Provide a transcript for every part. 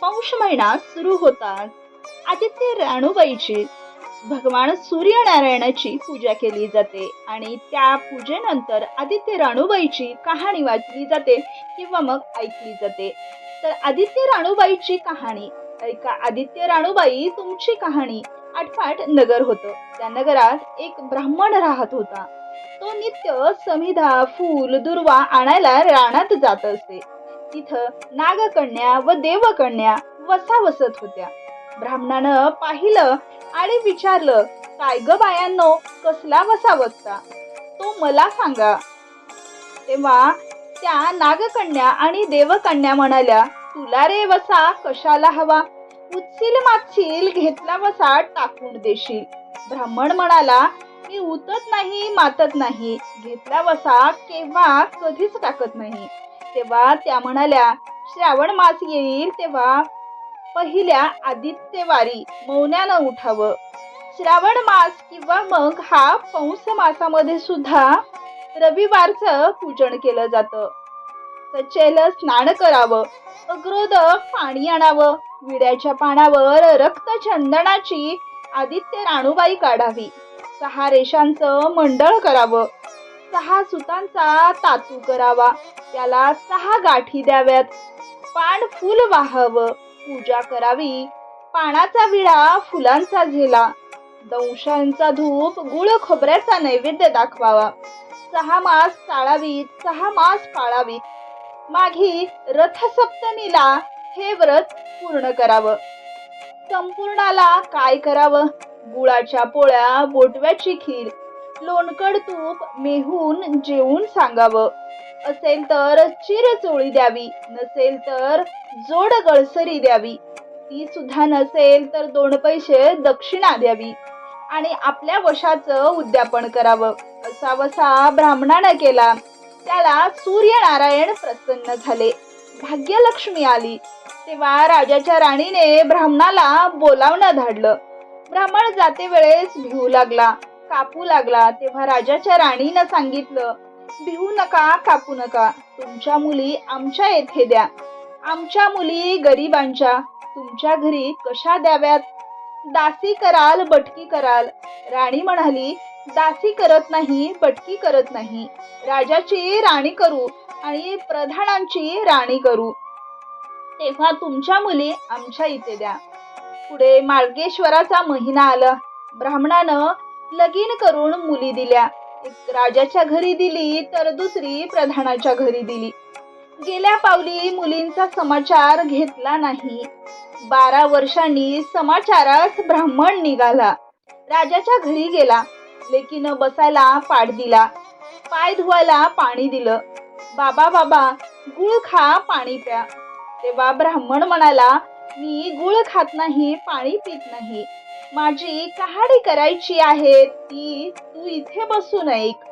पौष महिना सुरू होताच आदित्य राणूबाईची भगवान सूर्यनारायणाची पूजा केली जाते आणि त्या पूजेनंतर आदित्य राणूबाईची कहाणी वाचली जाते किंवा मग ऐकली जाते. तर आदित्य राणूबाईची कहाणी ऐका आदित्य राणूबाई तुमची कहाणी आठपाठ नगर होतं. त्या नगरात एक ब्राह्मण राहत होता. तो नित्य समिधा फूल दुर्वा आणायला रानात जात असे. तिथं नागकन्या व देवकन्या वसा वसत होत्या. ब्राह्मणानं पाहिलं आणि विचारलं काय ग बायांनो कसला वसा वसता तो मला सांगा. तेव्हा त्या नागकन्या आणि देवकन्या म्हणाल्या तुला रे वसा कशाला हवा? उचील माचील घेतला वसा टाकून देशील. ब्राह्मण म्हणाला मी उतत नाही मातत नाही. घेतला वसा केव्हा कधीच टाकत नाही. तेव्हा त्या म्हणाल्या श्रावण मास येईल तेव्हा पहिल्या आदित्यवारी मौन्यानं उठावं. श्रावण मास किंवा मग हा पौष मासामध्ये सुद्धा रविवारचं पूजन केलं जातं. सचेल स्नान करावं अग्रोदक पाणी आणावं विड्याच्या पानावर रक्तचंदनाची आदित्य राणूबाई काढावी. सहा रेषांचं मंडळ करावं. सहा सुतांचा तातू करावा. त्याला सहा गाठी द्याव्यात. पान फुल वाहावं. पूजा करावी. पानाचा विडा फुलांचा झेला. दंशांचा धूप गुळ खोबऱ्याचा नैवेद्य दाखवावा. सहा मास चाळावीत सहा मास पाळावीत. माघी रथसप्तमीला हे व्रत पूर्ण करावं. संपूर्णाला काय करावं? गुळाच्या पोळ्या बोटव्याची खीर. लोणकड तूप मेहून जेवून सांगावं. असेल तर चिरचोळी द्यावी नसेल तर जोड गळसरी द्यावी. ती सुद्धा नसेल तर दोन पैसे दक्षिणा द्यावी. आणि आपल्या वशाचं उद्यापन करावं. असा वसा ब्राह्मणानं केला. त्याला सूर्यनारायण प्रसन्न झाले. भाग्यलक्ष्मी आली. तेव्हा राजाच्या राणीने ब्राह्मणाला बोलावणं धाडलं. ब्राह्मण जाते वेळेस भिवू लागला. कापू लागला तेव्हा राजाच्या राणीनं सांगितलं भिवू नका कापू नका. तुमच्या मुली आमच्या येथे द्या. आमच्या मुली गरिबांच्या. तुमच्या घरी कशा द्याव्यात? दासी कराल बटकी कराल. राणी म्हणाली दासी करत नाही बटकी करत नाही. राजाची राणी करू आणि प्रधानांची राणी करू. तेव्हा तुमच्या मुली आमच्या इथे द्या. पुढे मार्गेश्वराचा महिना आला. ब्राह्मणानं लगीन करून मुली दिल्या. एक राजाच्या घरी दिली तर दुसरी प्रधानाच्या घरी दिली. गेल्या पावली मुलींचा समाचार घेतला नाही. बारा वर्षांनी समाचारास ब्राह्मण निघाला. राजाच्या घरी गेला. लेकीनं बसायला पाठ दिला. पाय धुवायला पाणी दिलं. बाबा बाबा गुळ खा पाणी प्या. तेव्हा ब्राह्मण म्हणाला मी गुळ खात नाही पाणी पित नाही. माझी कहाणी करायची आहे ती तू इथे बसून ऐक.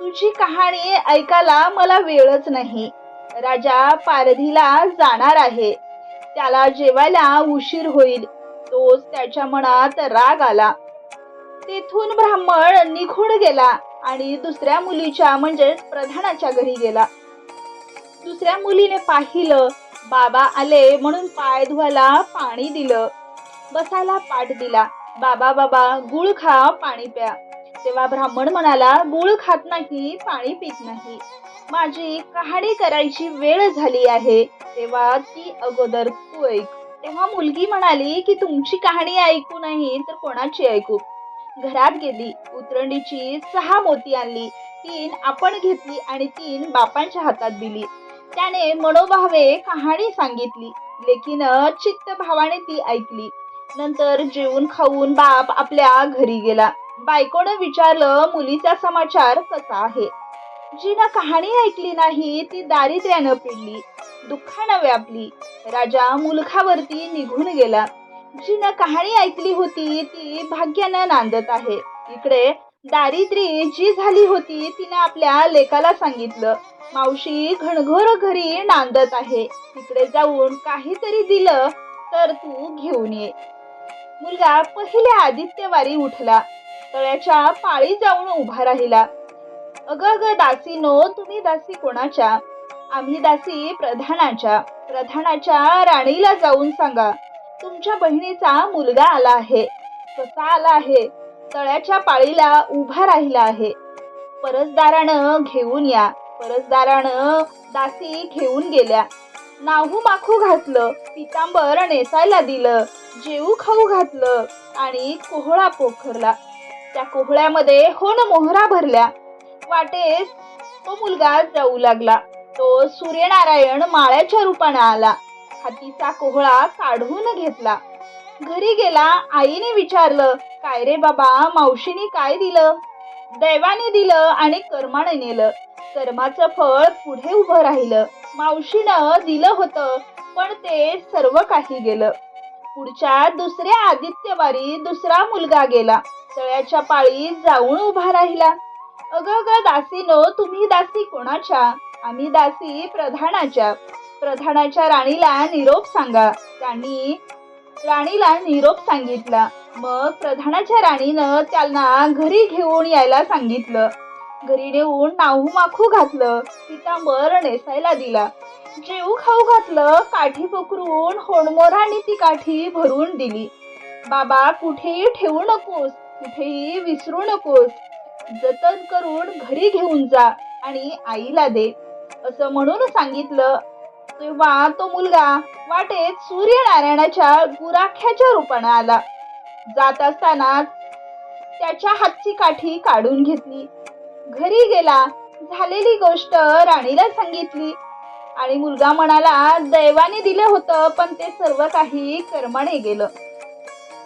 तुझी कहाणी ऐकायला मला वेळच नाही. राजा पारधीला जाणार आहे. त्याला जेवायला उशीर होईल. तोच त्याच्या मनात राग आला. तेथून ब्राह्मण निघून गेला आणि दुसऱ्या मुलीच्या म्हणजे प्रधानाच्या घरी गेला. दुसऱ्या मुलीने पाहिलं बाबा आले म्हणून पाय धुवायला पाणी दिलं. बसायला पाठ दिला. बाबा बाबा गुळ खा पाणी प्या. तेव्हा ब्राह्मण म्हणाला गुळ खात नाही पाणी पित नाही. माझी कहाणी करायची वेळ झाली आहे. तेव्हा ती अगोदर तू ऐक. तेव्हा मुलगी म्हणाली की तुमची कहाणी ऐकू नाही तर कोणाची ऐकू? घरात गेली. उतरंडीची सहा मोती आणली. तीन आपण घेतली आणि तीन बापांच्या हातात दिली. त्याने मनोभावे कहाणी सांगितली. लेकिन चित्त भावाने ती ऐकली. नंतर जेवून खाऊन बाप आपल्या घरी गेला. बायकोनं विचारलं मुलीचा समाचार कसा आहे? जिनं कहाणी ऐकली नाही ती दारिद्र्यानं पिडली दुःखानं व्यापली. राजा मुलखावरती निघून गेला. जिनं कहाणी ऐकली होती ती भाग्यानं नांदत आहे. इकडे दारिद्र्य जी झाली होती तिनं आपल्या लेकाला सांगितलं मावशी घणघोर घरी नांदत आहे. तिकडे जाऊन काहीतरी दिलं तर तू घेऊन ये. मुलगा पहिल्या आदित्यवारी उठला. तळ्याच्या पाळी जाऊन उभा राहिला. अग अग दासीनो तुम्ही दासी कोणाच्या? आम्ही दासी प्रधानाच्या. प्रधानाच्या राणीला जाऊन सांगा. तुमच्या बहिणीचा मुलगा आला आहे. कसा आला आहे? तळ्याच्या पाळीला उभा राहिला आहे. परसदारानं घेऊन या. परसदारानं दासी घेऊन गेल्या. नाहू माखू घातलं पितांबर नेसायला दिलं जेऊ खाऊ घातलं आणि कोहळा पोखरला. त्या कोहळ्यामध्ये होन मोहरा भरल्या. वाटेस तो मुलगा जाऊ लागला. तो सूर्यनारायण माळ्याच्या रूपाने आला. हातीचा कोहळा काढून घेतला. घरी गेला आईने विचारलं काय रे बाबा मावशीने काय दिलं? दैवाने दिलं आणि कर्माने नेलं. कर्माचं फळ पुढे उभं राहिलं. मावशीनं दिलं होतं पण ते सर्व काही गेलं. पुढच्या दुसऱ्या आदित्यवारी दुसरा मुलगा गेला. तळ्याच्या पाळीत जाऊन उभा राहिला. अग ग दासीनो तुम्ही दासी कोणाच्या? आम्ही दासी प्रधानाच्या. प्रधानाच्या राणीला निरोप सांगा. त्यांनी राणीला निरोप सांगितला. मग प्रधानाच्या राणीनं त्यांना घरी घेऊन यायला सांगितलं. घरी नेऊन नाहू माखू घातलं पितांबर नेसायला दिला. जेऊ खाऊ घातलं काठी पकरून होणमोराने ती काठी भरून दिली. बाबा कुठेही ठेवू नकोस कुठेही विसरू नकोस. जतन करून घरी घेऊन जा आणि आईला दे. असं म्हणून सांगितलं. तेव्हा तो मुलगा वाटेत सूर्यनारायणाच्या गुराख्याच्या रूपानं आला. जात असताना त्याच्या हातची काठी काढून घेतली. घरी गेला. झालेली गोष्ट राणीला सांगितली. आणि मुलगा म्हणाला दैवाने दिलं होतं पण ते सर्व काही कर्माने गेलं.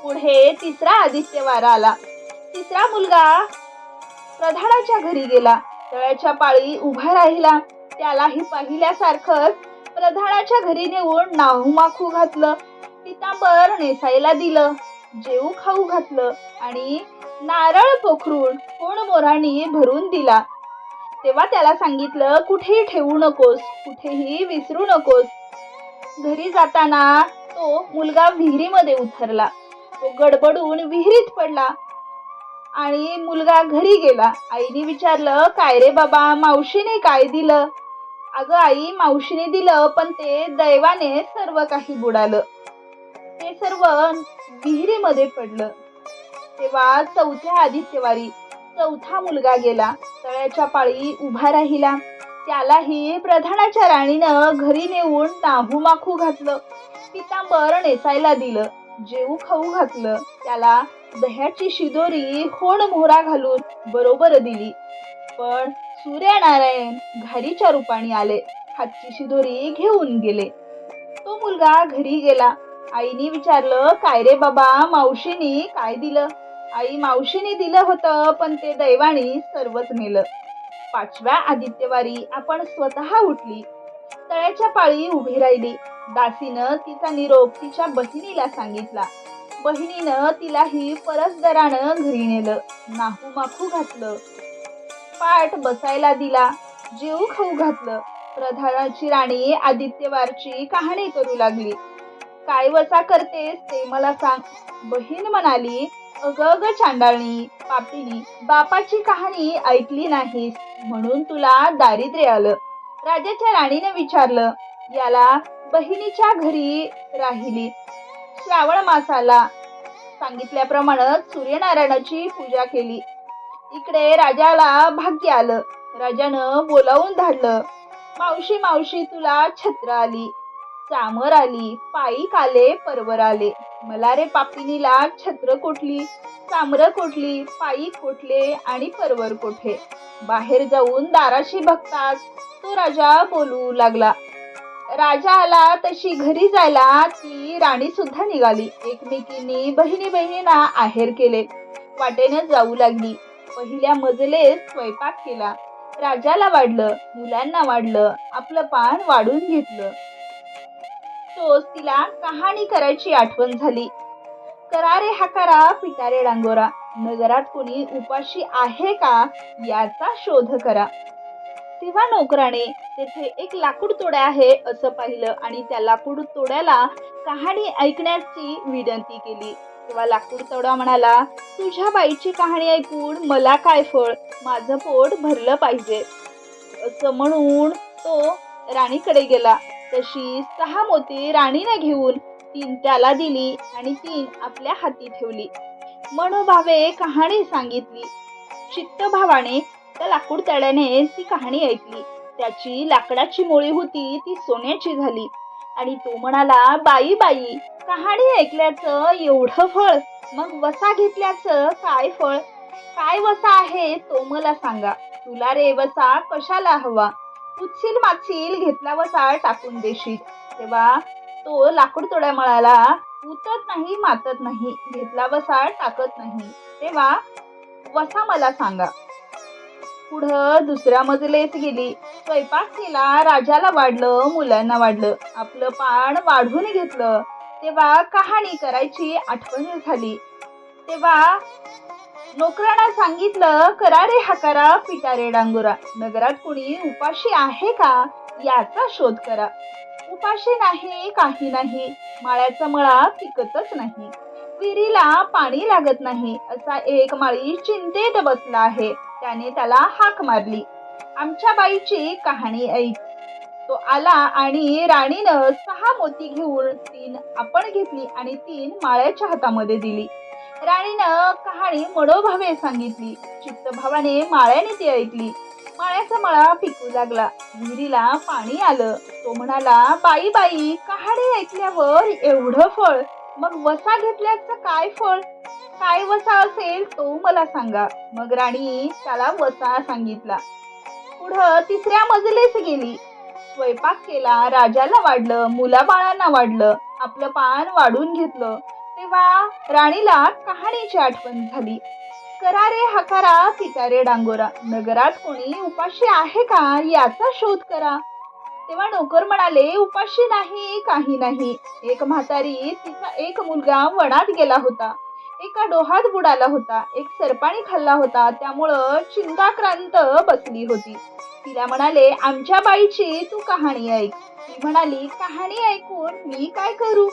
पुढे तिसरा आदित्य वारा आला. तिसरा मुलगा प्रधानाच्या घरी गेला. तळ्याच्या पाळी उभा राहिला. त्यालाही पाहिल्यासारखंच प्रधानाच्या घरी नेऊन नाहूमाखू घातलं. पितांबर नेसायला दिलं. जेऊ खाऊ घातलं. आणि नारळ पोखरून कोण मोराणी भरून दिला. तेव्हा त्याला सांगितलं कुठेही ठेवू नकोस कुठेही विसरू नकोस. घरी जाताना तो मुलगा विहिरीमध्ये उतरला. तो गडबडून विहिरीत पडला आणि मुलगा घरी गेला. आईने विचारलं काय रे बाबा मावशीने काय दिलं? अगं आई मावशीने दिलं पण ते दैवाने सर्व काही बुडालं. ते सर्व विहिरीमध्ये पडलं. तेव्हा चौथ्या आदित्यवारी चौथा मुलगा गेला. तळ्याच्या पाळी उभा राहिला. त्यालाही प्रधानाच्या राणीनं घरी नेऊन नाहू माखू घातलं. पितांबर नेसायला दिलं. जेऊ खाऊ घातलं. त्याला दह्याची शिदोरी होण मोहरा घालून बरोबर दिली. पण सूर्यनारायण घारीच्या रूपाने आले. हातची शिदोरी घेऊन गेले. तो मुलगा घरी गेला. आईने विचारलं काय रे बाबा मावशीनी काय दिलं? आई मावशीने दिलं होतं पण ते दैवानी सर्वच नेलं. पाचव्या आदित्यवारी आपण स्वतः उठली. तळ्याच्या पाळी उभी राहिली. दासीनं तिचा निरोप तिच्या बहिणीला सांगितला. बहिणीनं तिलाही परसदरानं घरी नेलं. नाहू माखू घातलं. पाठ बसायला दिला. जीव खाऊ घातलं. प्रधानाची राणी आदित्यवारची कहाणी करू लागली. काय वसा करतेस ते मला सांग. बहीण म्हणाली अग अग चांडाळणी पापिनी बापाची कहाणी ऐकली नाहीस म्हणून तुला दारिद्र्य आलं. राजाच्या राणीने विचारलं याला बहिणीच्या घरी राहिली. श्रावण मासाला सांगितल्याप्रमाणे सूर्यनारायणाची पूजा केली. इकडे राजाला भाग्य आलं. राजानं बोलावून धाडलं. मावशी मावशी तुला छत्र आली. चामर आली पायी काले परवर आले. मला रे पापिनीला छत्र कोठली? चामर कोठली? पायी कोठले आणि परवर कोठे? बाहेर जाऊन दाराशी बघतात तो राजा बोलू लागला. राजा आला तशी घरी जायला ती राणी सुद्धा निघाली. एकमेकींनी बहिणी बहिणींना आहेर केले. वाटेनं जाऊ लागली. पहिल्या मजले स्वयंपाक केला. राजाला वाढलं मुलांना वाढलं आपलं पान वाढून घेतलं. तोच तिला कहाणी करायची आठवण झाली. करारे हाकारा पिटारे डांगोरा. नगरात कोणी उपाशी आहे का याचा शोध करा. तेव्हा नोकराने तेथे एक लाकूड तोड्या आहे असं पाहिलं आणि त्या लाकूड तोड्याला कहाणी ऐकण्याची विनंती केली. तेव्हा लाकूड तोडा म्हणाला तुझ्या बाईची कहाणी ऐकून मला काय फळ? माझं पोट भरलं पाहिजे. असं म्हणून तो राणीकडे गेला. तशी सहा मोती राणीने घेऊन तीन त्याला दिली आणि तीन आपल्या हाती ठेवली. मनोभावे कहाणी सांगितली. चित्तभावाने त्या लाकूडतड्याने ती कहाणी ऐकली. त्याची लाकडाची मोळी होती ती सोन्याची झाली. आणि तो म्हणाला बाई बाई कहाणी ऐकल्याचं एवढं फळ मग वसा घेतल्याचं काय फळ? काय वसा आहे तो मला सांगा. तुला रे वसा कशाला हवा? उचील माचील घेतला वसा टाकून देशील. तेव्हा तो लाकूड तोड्या मळाला उतत नाही मातत नाही घेतला वसा टाकत नाही. तेव्हा वसा मला सांगा. पुढं दुसऱ्या मजलेत गेली. स्वयंपाक केला राजाला वाढलं मुलांना वाढलं. आपलं पान वाढून घेतलं. तेव्हा कहाणी करायची आठवण झाली. तेव्हा नोकरांना सांगितलं करा रे पिटारे डांगोरा. नगरात कुणी उपाशी आहे का? याचा शोध करा. उपाशी नाही काही नाही. माळ्याचा मळा पिकतच नाही. विहिरीला पाणी लागत नाही. असा एक माळी चिंतेत बसला आहे. त्याने त्याला हाक मारली. आमच्या बाईची कहाणी ऐक. तो आला आणि राणीनं सहा मोती घेऊन तीन आपण घेतली आणि तीन माळ्याच्या हातामध्ये दिली. राणीनं कहाणी मनोभावे सांगितली. चित्तभावाने माळ्याने ती ऐकली. माळ्याचा मळा पिकू लागला. विहिरीला पाणी आलं. तो म्हणाला बाई बाई कहाणी ऐकल्यावर एवढं फळ? मग वसा घेतल्याचं काय फळ? काय वसा असेल तो मला सांगा. मग राणी त्याला वसा सांगितला. पुढं तिसऱ्या मजलीस गेली. स्वयंपाक केला राजाला वाढलं मुलाबाळांना वाढलं आपलं पान वाढून घेतलं. तेव्हा राणीला कहाणीची आठवण झाली. करा रे हकारा पिटारे डांगोरा. नगरात कोणी उपाशी आहे का? याचा शोध करा. तेव्हा नोकर म्हणाले उपाशी नाही काही नाही. एक म्हातारी तिचा एक मुलगा वनात गेला होता. एका डोहात बुडाला होता. एक सरपाणी खाल्ला होता. त्यामुळं चिंताक्रांत बसली होती. तिला म्हणाले आमच्या बाईची तू कहाणी ऐक. ती म्हणाली कहाणी ऐकून मी काय करू?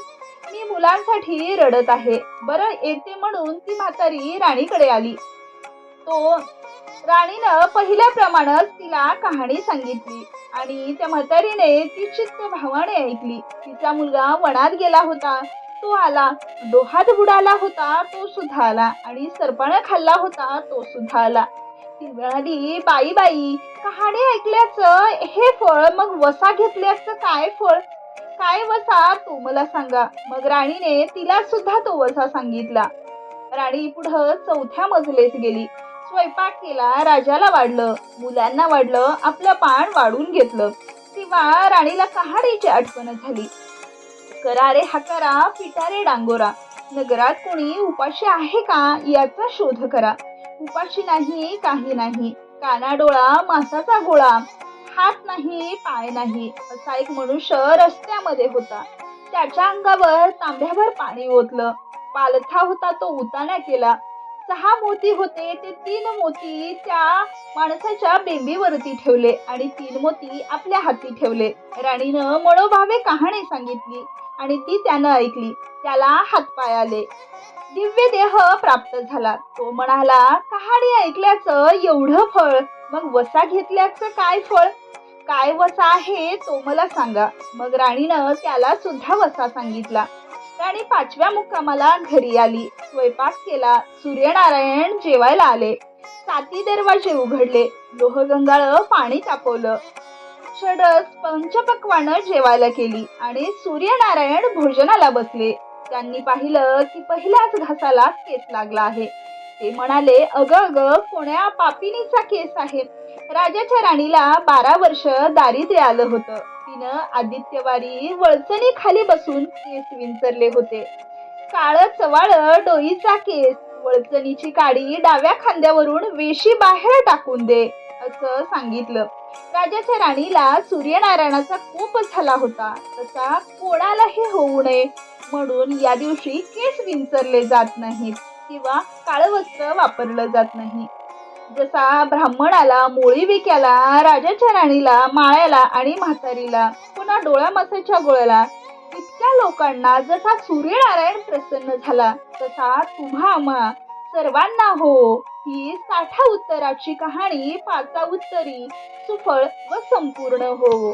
मी मुलांसाठी रडत आहे. बरं येते म्हणून ती म्हातारी राणीकडे आली. तो राणीनं पहिल्याप्रमाणेच तिला कहाणी सांगितली आणि त्या म्हातारीने ती चित्त भावाने ऐकली. तिचा मुलगा वनात गेला होता. तो आला. डोहात बुडाला होता तो सुद्धा आला. आणि सरपण खाल्ला होता तो सुद्धा आला. ती म्हणाली बाई बाई कहाणी ऐकल्याचं हे फळ मग वसा घेतल्याचं काय फळ? काय वसा? तू मला सांगा. मग राणीने तिला सुद्धा तो वसा सांगितला. राणी पुढं चौथ्या मजलेत गेली. स्वयंपाक केला राजाला वाढलं. मुलांना वाढलं आपलं पान वाढून घेतलं. तेव्हा राणीला कहाणीची आठवण झाली. करा रे हाकारा पिटारे डांगोरा. नगरात कोणी उपाशी आहे का? याचा शोध करा. उपाशी नाही काही नाही. काना डोळा मासाचा गोळा. हात नाही पाय नाही असा एक मनुष्य रस्त्यामध्ये होता. त्याच्या अंगावर तांब्याभर पाणी ओतलं. पालथा होता तो उताना केला. सहा मोती होते ते तीन मोती त्या माणसाच्या बेंबीवरती ठेवले आणि तीन मोती आपल्या हाती ठेवले. राणीनं मळोभावे कहाणी सांगितली आणि ती त्यानं ऐकली. त्याला हातपाय आले. दिव्य देह प्राप्त झाला. तो म्हणाला कहाणी ऐकल्याचं एवढं फळ मग वसा घेतल्याचं काय फळ? काय वसा आहे तो मला सांगा. मग राणीनं त्याला सुद्धा वसा सांगितला. राणी पाचव्या मुक्कामाला घरी आली. स्वयंपाक केला. सूर्यनारायण जेवायला आले. साती दरवाजे उघडले. लोहगंगाळ पाणी तापवलं. षडस पंचपक्वानं जेवायला केली आणि सूर्यनारायण भोजनाला बसले. त्यांनी पाहिलं की पहिल्याच घासाला केस लागला आहे. ते म्हणाले अग अग कोण्या पापिनीचा केस आहे? राजाच्या राणीला बारा वर्ष दारिद्र्य आलं होतं. तिनं आदित्यवारी वळचणी खाली बसून केस विंचरले होते. काळ चवाळ डोईचा केस वळचणीची काडी डाव्या खांद्यावरून वेशी बाहेर टाकून दे असं सांगितलं. राजाच्या राणीला सूर्यनारायणाचा कोप झाला होता. तसा कोणालाही होऊ नये म्हणून या दिवशी केस विंचरले जात नाहीत. किंवा काळं वस्त्र वापरलं जात नाही. जसा ब्राह्मणाला मोळी विक्याला राजाच्या राणीला माळ्याला आणि म्हातारीला पुन्हा डोळ्या मासाच्या गोळ्याला इतक्या लोकांना जसा सूर्यनारायण प्रसन्न झाला तसा तुम्हा आम्हा सर्वांना हो ही साठा उत्तराची कहाणी पाचा उत्तरी सुफळ व संपूर्ण हो.